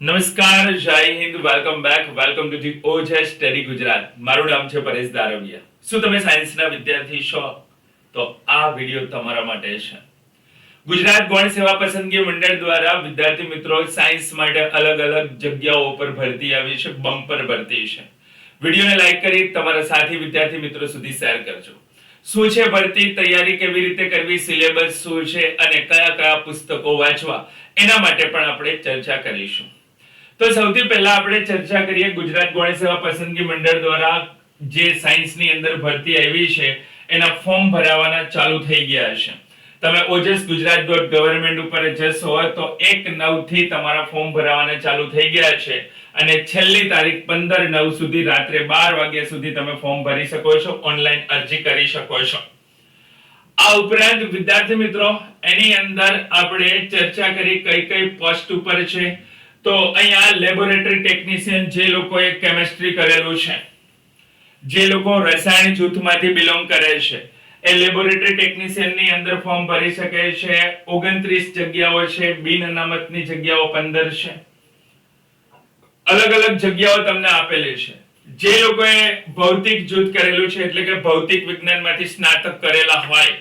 નમસ્કાર, જય Hind welcome back welcome to the OJ study Gujarat મારું નામ છે પરેશ દારવિયા. શું તમે સાયન્સના વિદ્યાર્થી છો? તો આ વિડિયો તમારા માટે છે. ગુજરાત ગૌણ સેવા પસંદગી મંડળ દ્વારા વિદ્યાર્થી મિત્રો સાયન્સ માટે અલગ અલગ જગ્યાઓ પર ભરતી આવી છે બમ્પર ભરતી છે. વિડિયોને લાઈક કરી તમારા સાથી વિદ્યાર્થી મિત્રો સુધી શેર કરજો. શું છે ભરતી, તૈયારી કેવી રીતે કરવી સિલેબસ શું છે અને કયા કયા પુસ્તકો વાંચવા, એના માટે પણ આપણે ચર્ચા કરીશું. તો સૌથી પહેલા આપણે ચર્ચા કરીએ ગુજરાત ગોળી સેવા પસંદગી મંડળ દ્વારા જે સાયન્સની અંદર ભરતી આવી છે, એના ફોર્મ ભરાવાના ચાલુ થઈ ગયા છે. તમે ઓજસ ગુજરાત ડોટ ગવર્મેન્ટ ઉપર જશો તો એક નવથી તમારા ફોર્મ ભરાવાના ચાલુ થઈ ગયા છે અને છેલ્લી તારીખ પંદર નવ સુધી રાત્રે બાર વાગ્યા સુધી તમે ફોર્મ ભરી શકો છો, ઓનલાઈન અરજી કરી શકો છો. આ ઉપરાંત વિદ્યાર્થી મિત્રો, એની અંદર આપણે ચર્ચા કરી કઈ કઈ પોસ્ટ ઉપર છે તો અહીંયા લેબોરેટરી ટેકનિશિયન જે લોકોએ કેમેસ્ટ્રી કરેલું છે, જે લોકો રસાયણ જૂથમાંથી બિલોંગ કરે છે, એ લેબોરેટરી ટેકનિશિયનની અંદર ફોર્મ ભરી શકે છે, ઓગણત્રીસ જગ્યાઓ છે, બિન અનામતની જગ્યાઓ પંદર છે. અલગ અલગ જગ્યાઓ તમને આપેલી છે. જે લોકોએ ભૌતિક જૂથ કરેલું છે, એટલે કે ભૌતિક વિજ્ઞાનમાંથી સ્નાતક કરેલા હોય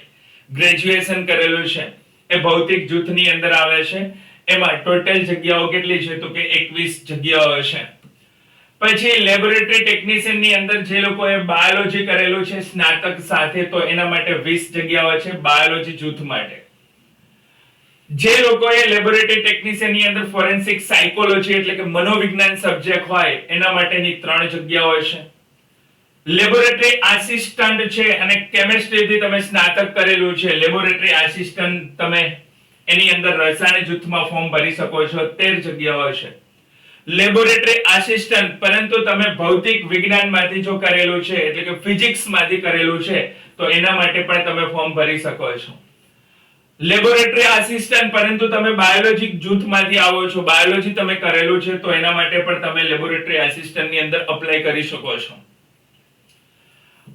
ગ્રેજ્યુએશન કરેલું છે, એ ભૌતિક જૂથની અંદર આવે છે. એમાં ટોટલ જગ્યાઓ કેટલી છે તો કે 21 જગ્યાઓ છે પછી લેબોરેટરી ટેકનિશિયનની અંદર જે લોકોએ બાયોલોજી કરેલું છે, સ્નાતક સાથે તો એના માટે 20 જગ્યાઓ છે બાયોલોજી જૂથ માટે. જે લોકોએ લેબોરેટરી ટેકનિશિયનની અંદર ફોરેન્સિક સાયકોલોજી એટલે કે મનોવિજ્ઞાન સબ્જેક્ટ હોય, એના માટેની ત્રણ જગ્યાઓ છે લેબોરેટરી આસિસ્ટન્ટ છે અને કેમેસ્ટ્રી થી તમે સ્નાતક કરેલું છે. લેબોરેટરી આસિસ્ટન્ટ તમે એની અંદર રસાયણ જૂથમાં ફોર્મ ભરી શકો છો, તેર જગ્યાઓ છે. લેબોરેટરી આસિસ્ટન્ટ પરંતુ તમે ભૌતિક વિજ્ઞાનમાંથી જો કરેલું છે, એટલે કે ફિઝિક્સમાંથી કરેલું છે, તો એના માટે પણ તમે ફોર્મ ભરી શકો છો. લેબોરેટરી આસિસ્ટન્ટ પરંતુ તમે બાયોલોજી જૂથમાંથી આવો છો બાયોલોજી તમે કરેલું છે, તો એના માટે પણ તમે લેબોરેટરી આસિસ્ટન્ટની અંદર અપ્લાય કરી શકો છો.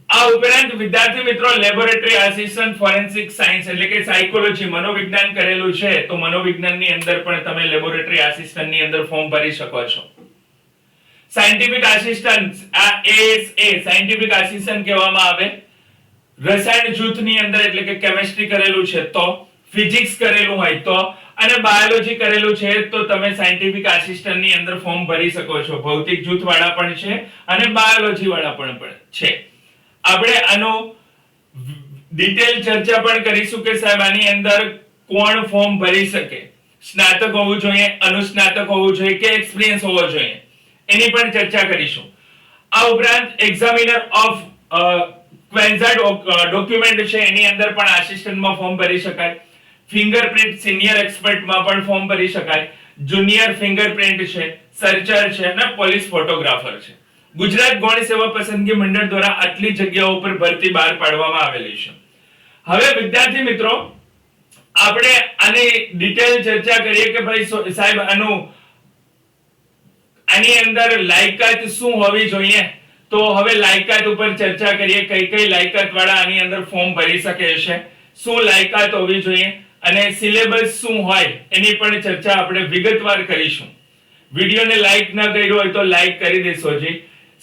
આ ઉપરાંત વિદ્યાર્થી મિત્રો લેબોરેટરી આસિસ્ટન્ટ ફોરેન્સિક સાયન્સ એટલે કે સાયકોલોજી મનોવિજ્ઞાન કરેલું છે, તો મનોવિજ્ઞાનની અંદર પણ તમે લેબોરેટરી આસિસ્ટન્ટની અંદર ફોર્મ ભરી શકો છો. સાયન્ટિફિક આસિસ્ટન્ટ આ એએસએ સાયન્ટિફિક આસિસ્ટન્ટ કહેવામાં આવે. રસાયણ જૂથની અંદર એટલે કે કેમેસ્ટ્રી કરેલું છે, તો ફિઝિક્સ કરેલું હોય તો, અને બાયોલોજી કરેલું છે, તો તમે સાયન્ટિફિક આસિસ્ટન્ટની અંદર ફોર્મ ભરી શકો છો. ભૌતિક જૂથ વાળા પણ છે અને બાયોલોજી વાળા પણ પણ છે. આપણે આનો ડિટેલ ચર્ચા પણ કરીશું કે સાહેબ, આની અંદર કોણ ફોર્મ ભરી શકે? સ્નાતક હોવું જોઈએ, અનુસ્નાતક હોવું જોઈએ કે એક્સપિરિયન્સ હોવો જોઈએ? એની પણ ચર્ચા કરીશું. આ ઉપરાંત એક્ઝામિનર ઓફ ક્વેન્ઝા ડોક્યુમેન્ટ છે, એની અંદર પણ આસિસ્ટન્ટમાં ફોર્મ ભરી શકાય. ફિંગરપ્રિન્ટ સિનિયર એક્સપર્ટમાં પણ ફોર્મ ભરી શકાય. જુનિયર ફિંગરપ્રિન્ટ છે સર્ચર છે અને પોલીસ ફોટોગ્રાફર છે. ગુજરાત ગૌણ સેવા પસંદગી મંડળ દ્વારા આટલી જગ્યાઓ ઉપર ભરતી બહાર પાડવામાં આવેલી છે. હવે વિદ્યાર્થી મિત્રો, આપણે આની ડિટેલ ચર્ચા કરીએ કે ભાઈ સાહેબ, આનું આની અંદર લાયકાત શું હોવી જોઈએ? તો હવે લાયકાત ઉપર ચર્ચા કરીએ, કઈ કઈ લાયકાત વાળા આની અંદર ફોર્મ ભરી શકે છે, શું લાયકાત હોવી જોઈએ, અને સિલેબસ શું હોય એની પણ ચર્ચા આપણે વિગતવાર કરીશું. વિડીયોને લાઈક ન કર્યો હોય તો લાઈક કરી દેશો જી.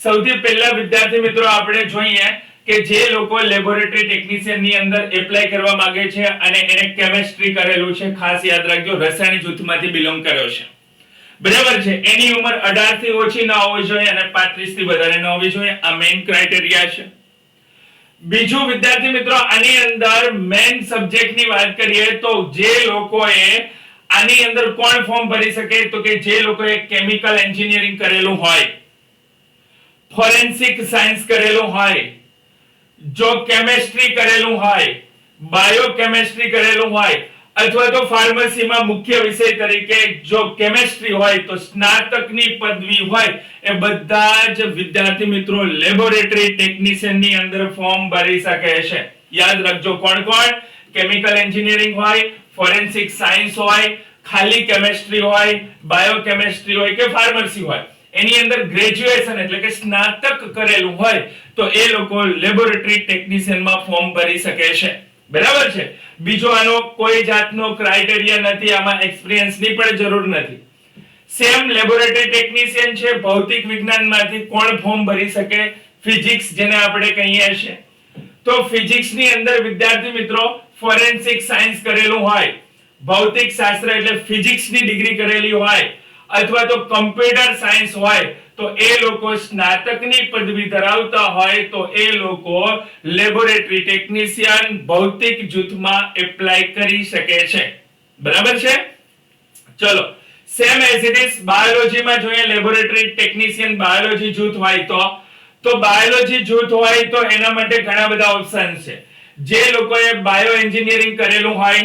સૌથી પહેલા વિદ્યાર્થી મિત્રો, આપણે જોઈએ કે જે લોકો લેબોરેટરી ટેકનિશિયનની અંદર એપ્લાય કરવા માંગે છે અને એને કેમેસ્ટ્રી કરેલું છે, ખાસ યાદ રાખજો રસાયણ જૂથમાંથી બિલોંગ કર્યો છે. બરાબર છે? એની ઉંમર 18 થી ઓછી ના હોવી જોઈએ અને 35 થી વધારે ન હોવી જોઈએ. આ મેઇન ક્રાઇટેરિયા છે. બીજું વિદ્યાર્થી મિત્રો, આની અંદર મેઇન સબ્જેક્ટની વાત કરીએ તો જે લોકોએ આની અંદર કોણ ફોર્મ ભરી શકે? તો કે જે લોકોએ કેમિકલ એન્જિનિયરિંગ કરેલું હોય. ફોરેન્સિક સાયન્સ કરેલું હોય, જો કેમેસ્ટ્રી કરેલું હોય બાયોકેમેસ્ટ્રી કરેલું હોય, અથવા તો ફાર્મસીમાં મુખ્ય વિષય તરીકે જો કેમેસ્ટ્રી હોય, તો સ્નાતકની પદવી હોય, એ બધા જ વિદ્યાર્થી મિત્રો લેબોરેટરી ટેકનિશિયનની અંદર ફોર્મ ભરી શકે છે. યાદ રાખજો કોણ કોણ? કેમિકલ એન્જિનિયરિંગ હોય ફોરેન્સિક સાયન્સ હોય, ખાલી કેમેસ્ટ્રી હોય બાયોકેમેસ્ટ્રી હોય કે ફાર્મસી હોય. એની અંદર ગ્રેજ્યુએશન એટલે કે સ્નાતક કરેલું હોય, તો એ લોકો લેબોરેટરી ટેકનિશિયનમાં ફોર્મ ભરી શકે છે. બરાબર છે? બીજો આનો કોઈ જાતનો ક્રાઇટેરિયા નથી, આમાં એક્સપિરિયન્સની પણ જરૂર નથી. સેમ લેબોરેટરી ટેકનિશિયન છે, ભૌતિક વિજ્ઞાનમાંથી કોણ ફોર્મ ભરી શકે? ફિઝિક્સ જેને આપણે કહીએ છીએ. તો ફિઝિક્સની અંદર વિદ્યાર્થી મિત્રો ફોરેન્સિક સાયન્સ કરેલું હોય, ભૌતિક શાસ્ત્ર એટલે ફિઝિક્સની ડિગ્રી કરેલી હોય અથવા તો કમ્પ્યુટર સાયન્સ હોય, તો એ લોકો સ્નાતકની પદવી ધરાવતા હોય, તો એ લોકો લેબોરેટરી ટેકનિશિયન ભૌતિક જૂથમાં એપ્લાય કરી શકે છે. બરાબર છે? ચલો સેમ એઝ ઇટ ઇઝ બાયોલોજીમાં જોઈએ લેબોરેટરી ટેકનિશિયન બાયોલોજી જૂથ હોય તો તો બાયોલોજી જૂથ હોય તો એના માટે ઘણા બધા ઓપ્શન છે. જે લોકોએ બાયો એન્જિનિયરિંગ કરેલું હોય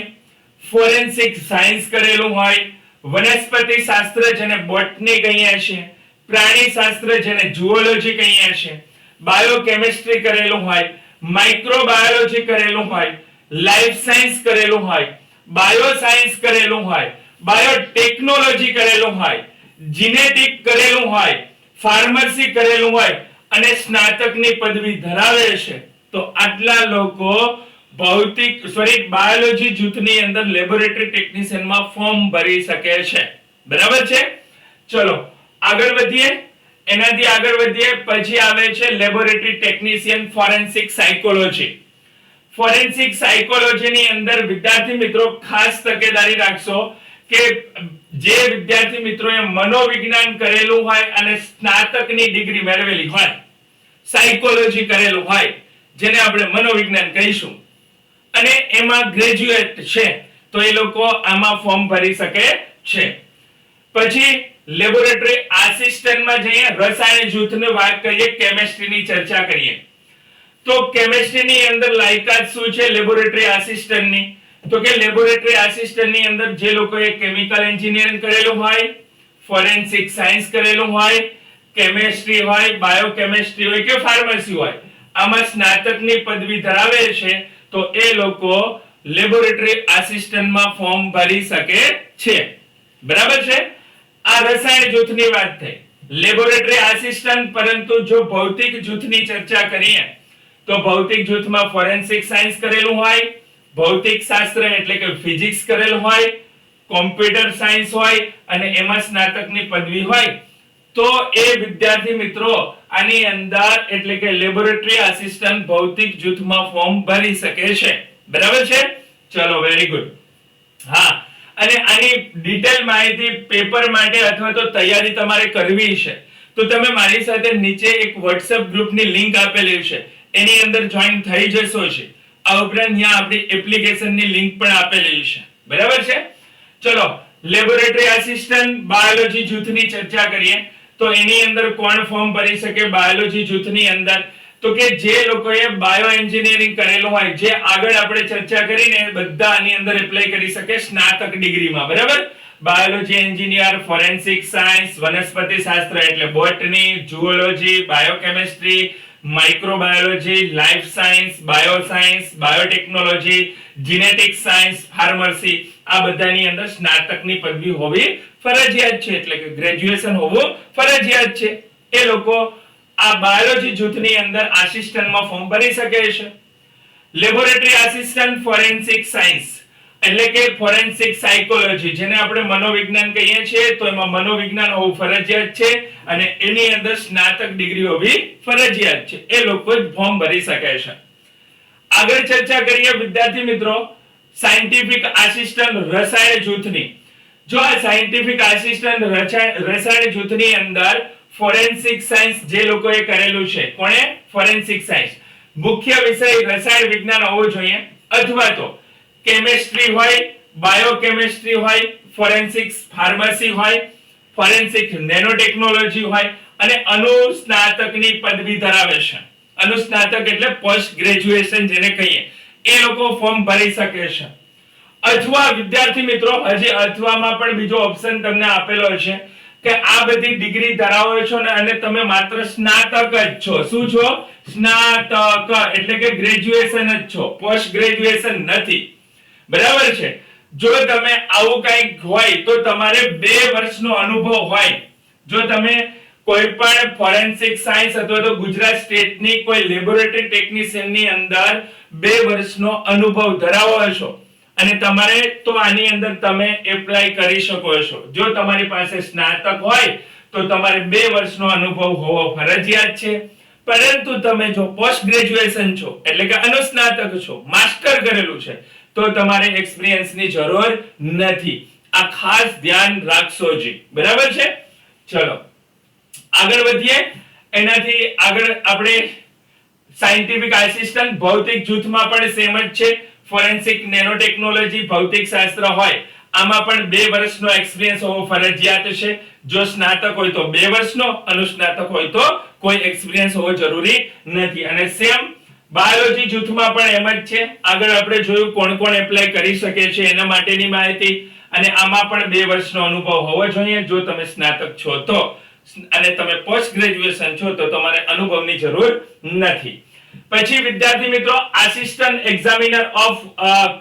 ફોરેન્સિક સાયન્સ કરેલું હોય વનસ્પતિ શાસ્ત્ર જેને બોટની કહીએ છીએ, પ્રાણી શાસ્ત્ર જેને જુઓલોજી કહીએ છીએ, બાયોકેમિસ્ટ્રી કરેલું હોય, માઇક્રોબાયોલોજી કરેલું હોય, લાઈફ સાયન્સ કરેલું હોય બાયો સાયન્સ કરેલું હોય, બાયોટેકનોલોજી કરેલું હોય, જીનેટિક કરેલું હોય, ફાર્મસી કરેલું હોય અને સ્નાતકની પદવી ધરાવે છે. તો આટલા લોકો ભૌતિક સોરી બાયોલોજી જૂથની અંદર લેબોરેટરી ટેકનિશિયનમાં ફોર્મ ભરી શકે છે. બરાબર છે? ચલો, આગળ વધીએ. એનાથી આગળ વધીએ, પછી આવે છે laboratory technician forensic psychology forensic સાયકોલોજીની અંદર વિદ્યાર્થી મિત્રો ખાસ તકેદારી રાખશો કે જે વિદ્યાર્થી મિત્રોએ મનોવિજ્ઞાન કરેલું હોય અને સ્નાતકની ડિગ્રી મેળવેલી હોય સાયકોલોજી કરેલું હોય, જેને આપણે મનોવિજ્ઞાન કહીશું. અને એમાં ગ્રેજ્યુએટ છે, તો એ લોકો આમાં ફોર્મ ભરી શકે છે. પછી લેબોરેટરી આસિસ્ટન્ટમાં જઈએ રસાયણ જૂથની વાત કરીએ કેમેસ્ટ્રીની ચર્ચા કરીએ. તો કેમેસ્ટ્રીની અંદર લાયકાત શું છે લેબોરેટરી આસિસ્ટન્ટની તો કે લેબોરેટરી આસિસ્ટન્ટની અંદર જે લોકોએ કેમિકલ એન્જિનિયરિંગ કરેલું હોય ફોરેન્સિક સાયન્સ કરેલું હોય કેમેસ્ટ્રી હોય બાયોકેમેસ્ટ્રી હોય કે ફાર્મસી હોય, આમાં સ્નાતકની પદવી ધરાવે છે તો એ લોકો લેબોરેટરી આસિસ્ટન્ટમાં ફોર્મ ભરી શકે છે. બરાબર છે? આ રસાયણ જૂથની વાત થઈ. લેબોરેટરી આસિસ્ટન્ટ પરંતુ જો ભૌતિક જૂથની ચર્ચા કરીએ, તો ભૌતિક જૂથમાં ફોરેન્સિક સાયન્સ કરેલું હોય, ભૌતિક શાસ્ત્ર એટલે કે ફિઝિક્સ કરેલું હોય કોમ્પ્યુટર સાયન્સ હોય, અને એમાં સ્નાતકની પદવી હોય, તો એ વિદ્યાર્થી મિત્રો આની અંદર એટલે કે લેબોરેટરી આસિસ્ટન્ટ ભૌતિક જૂથમાં ફોર્મ ભરી શકે છે. બરાબર છે? ચલો વેરી ગુડ હા, અને આની ડિટેલ માહિતી પેપર માટે અથવા તો તૈયારી તમારે કરવી છે. તો તમે મારી સાથે નીચે એક WhatsApp ગ્રુપની લિંક આપેલી છે. એની અંદર જોઈન થઈ જશો છે આ ઉપરાંત અહીંયા આપણી એપ્લિકેશનની લિંક પણ આપેલી છે. બરાબર છે? ચલો લેબોરેટરી આસિસ્ટન્ટ બાયોલોજી જૂથની ચર્ચા કરીએ. તો એની અંદર કોણ ફોર્મ ભરી શકે? બાયોલોજી જૂથની અંદર. તો કે જે લોકોએ બાયો એન્જિનિયરિંગ કરેલું હોય, જે આગળ આપણે ચર્ચા કરીને બધા આની અંદર એપ્લાય કરી શકે સ્નાતક ડિગ્રીમાં, બરાબર? બાયોલોજી એન્જિનિયર ફોરેન્સિક સાયન્સ વનસ્પતિ શાસ્ત્ર એટલે botany zoology biochemistry microbiology life science bio science biotechnology genetic science pharmacy આ બધાની અંદર સ્નાતકની પદવી હોવી ફરજિયાત છે, એટલે કે ગ્રેજ્યુએશન હોવું ફરજિયાત છે. એ લોકો આ બાયોલોજી જૂથની અંદર આસિસ્ટન્ટમાં ફોર્મ ભરી શકે છે. લેબોરેટરી આસિસ્ટન્ટ ફોરેન્સિક સાયન્સ એટલે કે ફોરેન્સિક સાયકોલોજી જેને આપણે મનોવિજ્ઞાન કહીએ છીએ, તો એમાં મનોવિજ્ઞાન હોવું ફરજિયાત છે અને એની અંદર સ્નાતક ડિગ્રી હોવી ફરજિયાત છે. એ લોકો જ ફોર્મ ભરી શકે છે. આગળ ચર્ચા કરીએ વિદ્યાર્થી મિત્રો સાયન્ટિફિક આસિસ્ટન્ટ રસાયણ જૂથની. જો આ સાયન્ટિફિક આસિસ્ટન્ટ રસાયણ જૂથની અંદર ફોરેન્સિક સાયન્સ જે લોકોએ કરેલું છે, કોણે? ફોરેન્સિક સાયન્સ મુખ્ય વિષય રસાયણ વિજ્ઞાન હોવો જોઈએ. અથવા તો કેમેસ્ટ્રી હોય બાયોકેમિસ્ટ્રી હોય ફોરેન્સિક ફાર્મસી હોય ફોરેન્સિક નેનોટેકનોલોજી હોય, અને અનુસ્નાતકની પદવી ધરાવે છે. અનુસ્નાતક એટલે પોસ્ટ ગ્રેજ્યુએશન જેને કહીએ. એ લોકો ફોર્મ ભરી શકે છે. અથવા વિદ્યાર્થી મિત્રો, હજી અથવામાં પણ બીજો ઓપ્શન તમને આપેલો છે કે આ બધી ડિગ્રી ધરાવો છો ને અને તમે માત્ર સ્નાતક જ છો. શું છો? સ્નાતક, એટલે કે ગ્રેજ્યુએશન જ છો. પોસ્ટ ગ્રેજ્યુએશન નથી. બરાબર છે? જો તમે આવું કંઈક હોય તો તમારે બે વર્ષનો અનુભવ હોય. જો તમે કોઈ પણ ફોરેન્સિક સાયન્સ અથવા તો ગુજરાત સ્ટેટની કોઈ લેબોરેટરી ટેકનિશિયનની અંદર બે વર્ષનો અનુભવ ધરાવો છો અને તમારે તો આની અંદર તમે એપ્લાય કરી શકો છો. જો તમારી પાસે સ્નાતક હોય, તો તમારે બે વર્ષનો અનુભવ હોવો ફરજિયાત છે. પરંતુ તમે જો પોસ્ટ ગ્રેજ્યુએશન છો, એટલે કે અનુસ્નાતક છો માસ્ટર કરેલું છે, તો તમારે એક્સપિરિયન્સની જરૂર નથી. આ ખાસ ધ્યાન રાખશો જી. બરાબર છે? ચલો. આગળ વધીએ. એનાથી આગળ આપણે સાયન્ટિફિક આસિસ્ટન્ટ ભૌતિક જૂથમાં પણ સેમ જ છે. ફોરેન્સિક નેનો ભૌતિક શાસ્ત્ર હોય, આમાં પણ બે વર્ષનો એક્સપિરિયન્સ હોવો ફરજિયાત છે. જો સ્નાતક હોય તો બે વર્ષનો, અનુસ્નાતક હોય તો કોઈ એક્સપિરિયન્સ હોવો જરૂરી નથી. અને સેમ બાયોલોજી જૂથમાં પણ એમ જ છે. આગળ આપણે જોયું કોણ કોણ એપ્લાય કરી શકે છે એના માટેની માહિતી. અને આમાં પણ બે વર્ષનો અનુભવ હોવો જોઈએ. જો તમે સ્નાતક છો તો. અને તમે પોસ્ટ ગ્રેજ્યુએશન છો તો તમારે અનુભવની જરૂર નથી. પછી વિદ્યાર્થી મિત્રો assistant examiner of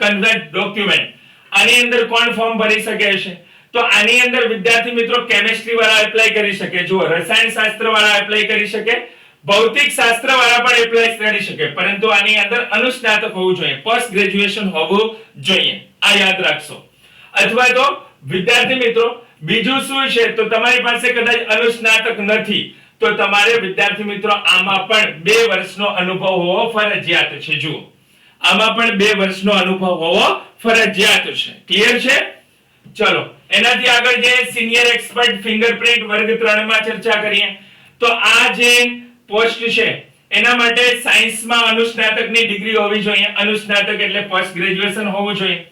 convent document આની અંદર કોણ ફોર્મ ભરી શકે છે? તો આની અંદર વિદ્યાર્થી મિત્રો કેમિસ્ટ્રી વાળા એપ્લાય કરી શકે. જો રસાયણ શાસ્ત્ર વાળા એપ્લાય કરી શકે. ભૌતિક શાસ્ત્ર વાળા પણ એપ્લાય કરી શકે. પરંતુ આની અંદર અનુસ્નાતક હોવું જોઈએ. પોસ્ટ ગ્રેજ્યુએશન હોવું જોઈએ. આ યાદ રાખશો. અથવા તો વિદ્યાર્થી મિત્રો, બીજું શું છે? તો તમારી પાસે કદાચ અનુસ્નાતક નથી. તો તમારે વિદ્યાર્થી મિત્રો, આમાં પણ બે વર્ષનો અનુભવ હોવો ફરજિયાત છે. જુઓ. આમાં પણ બે વર્ષનો અનુભવ હોવો ફરજિયાત છે. ક્લિયર છે? ચલો, એનાથી આગળ જે સિનિયર એક્સપર્ટ ફિંગરપ્રિન્ટ વર્ગ 3 માં ચર્ચા કરીએ. તો આ જે પોસ્ટ છે, એના માટે સાયન્સમાં અનુસ્નાતકની ડિગ્રી હોવી જોઈએ. અનુસ્નાતક એટલે પોસ્ટ ગ્રેજ્યુએશન હોવું જોઈએ.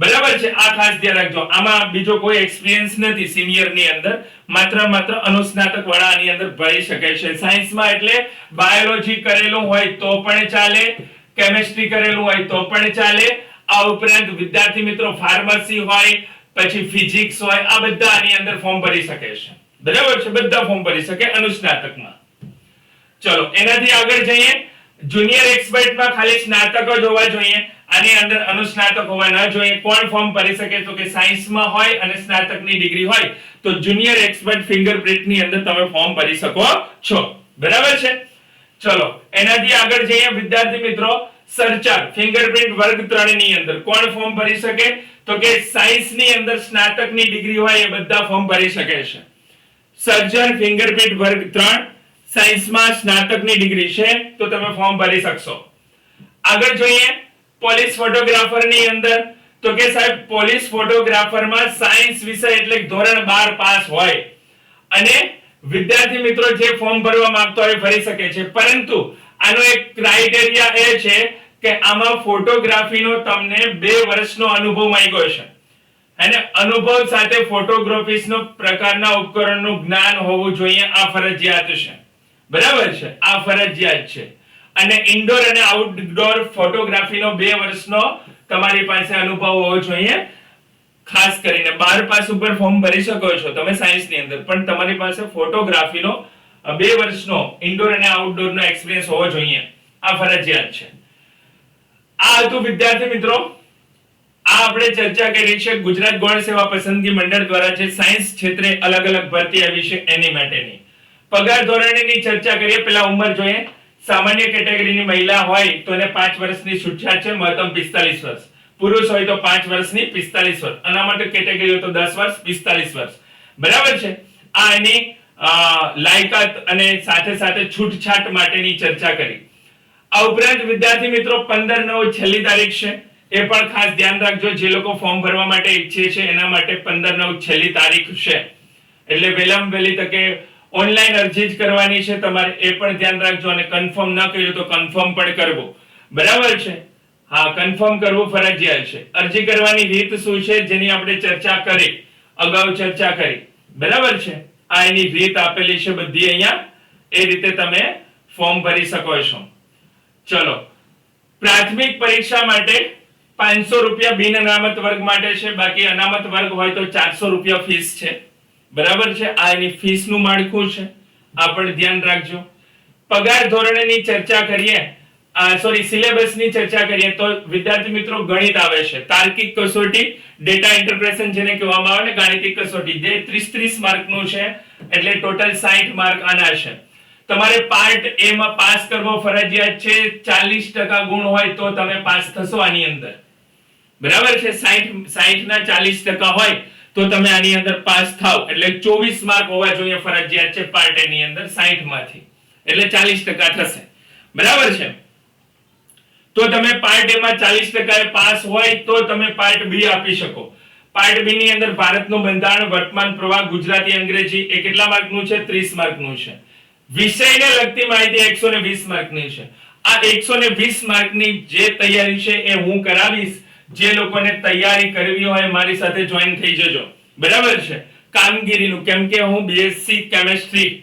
બરાબર છે? આ ખાસ ધ્યાન રાખજો. આમાં બીજો કોઈ એક્સપિરિયન્સ નથી સિનિયરની અંદર. માત્ર માત્ર અનુસ્નાતક વાળા આની અંદર ભરી શકે છે. સાયન્સમાં એટલે બાયોલોજી કરેલું હોય તો પણ ચાલે કેમિસ્ટ્રી કરેલું હોય તો પણ ચાલે. આ ઉપરાંત વિદ્યાર્થી મિત્રો ફાર્મસી હોય, પછી ફિઝિક્સ હોય, આ બધા આની અંદર ફોર્મ ભરી શકે છે. બરાબર છે? બધા ફોર્મ ભરી શકે અનુસ્નાતકમાં. ચલો, એનાથી આગળ જઈએ. જુનિયર એક્સપર્ટમાં ખાલી સ્નાતક જ હોવા જોઈએ. આની અંદર અનુસ્નાતક હોવા ન જોઈએ. કોણ ફોર્મ ભરી શકે તો કે સાયન્સમાં હોય અને સ્નાતકની ડિગ્રી હોય, તો જુનિયર એક્સપર્ટ ફિંગરપ્રિન્ટની અંદર તમે ફોર્મ ભરી શકો છો. બરાબર છે? ચલો, એનાથી આગળ જઈએ. વિદ્યાર્થી મિત્રો, સરચાર ફિંગરપ્રિન્ટ વર્ગ 3 ની અંદર કોણ ફોર્મ ભરી શકે? તો કે સાયન્સની અંદર સ્નાતકની ડિગ્રી હોય એ બધા ફોર્મ ભરી શકે છે. સર્જન ફિંગરપ્રિન્ટ વર્ગ 3 સાયન્સમાં સ્નાતકની ડિગ્રી છે, તો તમે ફોર્મ ભરી શકશો. આગળ જોઈએ. પોલીસ ફોટોગ્રાફરની અંદર. તો કે સાહેબ, પોલીસ ફોટોગ્રાફરમાં સાયન્સ વિષય એટલે ધોરણ 12 પાસ હોય. અને વિદ્યાર્થી મિત્રો જે ફોર્મ ભરવા માંગતો હોય ભરી શકે છે. પરંતુ આનો એક ક્રાઇટેરિયા એ છે કે આમાં ફોટોગ્રાફીનો તમને બે વર્ષનો અનુભવ માંગ્યો છે. અને અનુભવ સાથે ફોટોગ્રાફીસનો પ્રકારના ઉપકરણનું જ્ઞાન હોવું જોઈએ. આ ફરજિયાત છે. બરાબર છે? આ ફરજિયાત છે. અને ઇન્ડોર અને આઉટડોર ફોટોગ્રાફીનો બે વર્ષનો તમારી પાસે અનુભવ હોવો જોઈએ. ખાસ કરીને બાર પાસ ઉપર ફોર્મ ભરી શકો છો તમે સાયન્સની અંદર. પણ તમારી પાસે ફોટોગ્રાફીનો બે વર્ષનો ઇન્ડોર અને આઉટડોરનો એક્સપિરિયન્સ હોવો જોઈએ. આ ફરજિયાત છે. આ હતું વિદ્યાર્થી મિત્રો. આ આપણે ચર્ચા કરી છે ગુજરાત ગૌણ સેવા પસંદગી મંડળ દ્વારા જે સાયન્સ ક્ષેત્રે અલગ અલગ ભરતી આવી છે એની માટેની. પગાર ધોરણની ચર્ચા કરીએ પેલા ઉંમર જોઈએ. સામાન્ય કેટેગરીની મહિલા હોય તો એને પાંચ વર્ષની છૂટછાટ છે, મહત્તમ પિસ્તાલીસ વર્ષ. પુરુષ હોય તો પાંચ વર્ષની પિસ્તાલીસ વર્ષ. અનામત કેટેગરી હોય તો દસ વર્ષ, પિસ્તાલીસ વર્ષ. બરાબર છે? આ એની લાયકાત અને સાથે સાથે છૂટછાટ માટેની ચર્ચા કરી. આ ઉપરાંત વિદ્યાર્થી મિત્રો, પંદર નવ છેલ્લી તારીખ છે. એ પણ ખાસ ધ્યાન રાખજો. જે લોકો ફોર્મ ભરવા માટે ઈચ્છે છે, એના માટે પંદર નવ છેલ્લી તારીખ છે. એટલે વહેલામાં વહેલી તકે ઓનલાઈન અરજી જ કરવાની છે. તમારે એ પણ ધ્યાન રાખજો અને કન્ફર્મ ન કર્યું તો કન્ફર્મ પણ કરવું. બરાબર છે? હા કન્ફર્મ કરવું ફરજિયાત છે. અરજી કરવાની રીત શું છે જેની આપણે ચર્ચા કરી? અગાઉ ચર્ચા કરી. બરાબર છે? આ એની રીત આપેલી છે બધી અહીંયા. એ રીતે તમે ફોર્મ ભરી શકો છો. ચલો. પ્રાથમિક પરીક્ષા માટે પાંચસો રૂપિયા બિન અનામત વર્ગ માટે છે. બાકી અનામત વર્ગ હોય તો ચારસો રૂપિયા ફીસ છે. બરાબર છે? આ એની ફીસનું માળખું છે. આ પણ ધ્યાન રાખજો. પગાર ધોરણની ચર્ચા કરીએ સોરી સિલેબસની ચર્ચા કરીએ, તો વિદ્યાર્થી મિત્રો ગણિત આવે છે. તાર્કિક કસોટી ડેટા ઇન્ટરપ્રેશન જેને કહેવામાં આવે ને, ગાણિતિક કસોટી, જે 30 30 માર્કનું છે, એટલે ટોટલ 60 માર્ક આના છે. તમારે પાર્ટ એ માં પાસ કરવો ફરજિયાત છે 40% ગુણ હોય તો તમે પાસ થશો આની અંદર. બરાબર છે? 60 60 ના 40 ટકા હોય તો તમે આની અંદર પાસ થાવ. એટલે 24 માર્ક હોવા જોઈએ ફરજિયાત છે પાર્ટ એ ની અંદર 60 માંથી. એટલે 40 ટકા થશે. બરાબર છે? તો તમે પાર્ટ એ માં 40 ટકાએ પાસ હોય તો તમે પાર્ટ બી આપી શકો. પાર્ટ બી ની અંદર ભારતનું બંધારણ, વર્તમાન, પ્રવાહ, ગુજરાતી, અંગ્રેજી એ કેટલા માર્કનું છે? 30 માર્કનું છે. વિષયને લગતી માહિતી 120 માર્કની છે. આ 120 માર્કની જે તૈયારી છે એ હું કરાવીશ. જે લોકોને તૈયારી કરવી હોય મારી સાથે જોઈન થઈ જજો. બરાબર છે? કામગીરીનું, કેમ કે હું બીએસસી કેમેસ્ટ્રી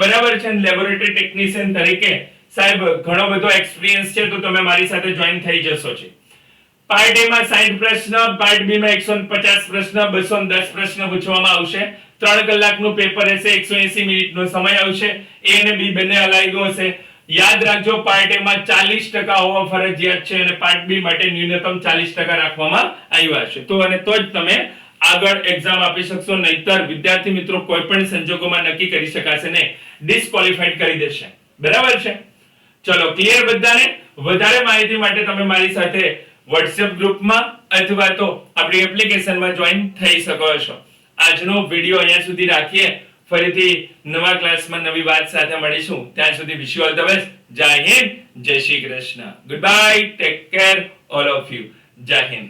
બરાબર છે લેબોરેટરી ટેકનિશિયન તરીકે, સાહેબ, ઘણો બધો એક્સપિરિયન્સ છે, તો તમે મારી સાથે જોઈન થઈ જશો છે પાર્ટ એ માં 60 પ્રશ્ન પાર્ટ બી માં 150 પ્રશ્ન 210 પ્રશ્ન પૂછવામાં આવશે. ત્રણ કલાકનું પેપર હશે 180 મિનિટનો સમય આવશે. એ અને બી બંને અલાયદું હશે. યાદ રાખજો પાર્ટ એ માં 40% હોવા ફરજિયાત છે અને પાર્ટ બી માટે ન્યૂનતમ 40% રાખવામાં આવ્યા છે. તો અને તો જ તમે આગળ એક્ઝામ આપી શકશો, નહીતર વિદ્યાર્થી મિત્રો કોઈ પણ સંજોગોમાં નક્કી કરી શકાશે નહીં. ડિસ્કોલિફાઈડ કરી દેશે. બરાબર છે? ચલો ક્લિયર બધાને? વધારે માહિતી માટે તમે મારી સાથે WhatsApp ગ્રુપમાં અથવા તો આપણી એપ્લિકેશનમાં જોઈન થઈ શકો છો. આજનો વિડિયો અહીંયા સુધી રાખીએ. ફરીથી નવા ક્લાસમાં નવી વાત સાથે મળીશું. ત્યાં સુધી wish you all the best જય હિન્દ, જય Shri Krishna. Good bye take care all of you જય હિન્દ.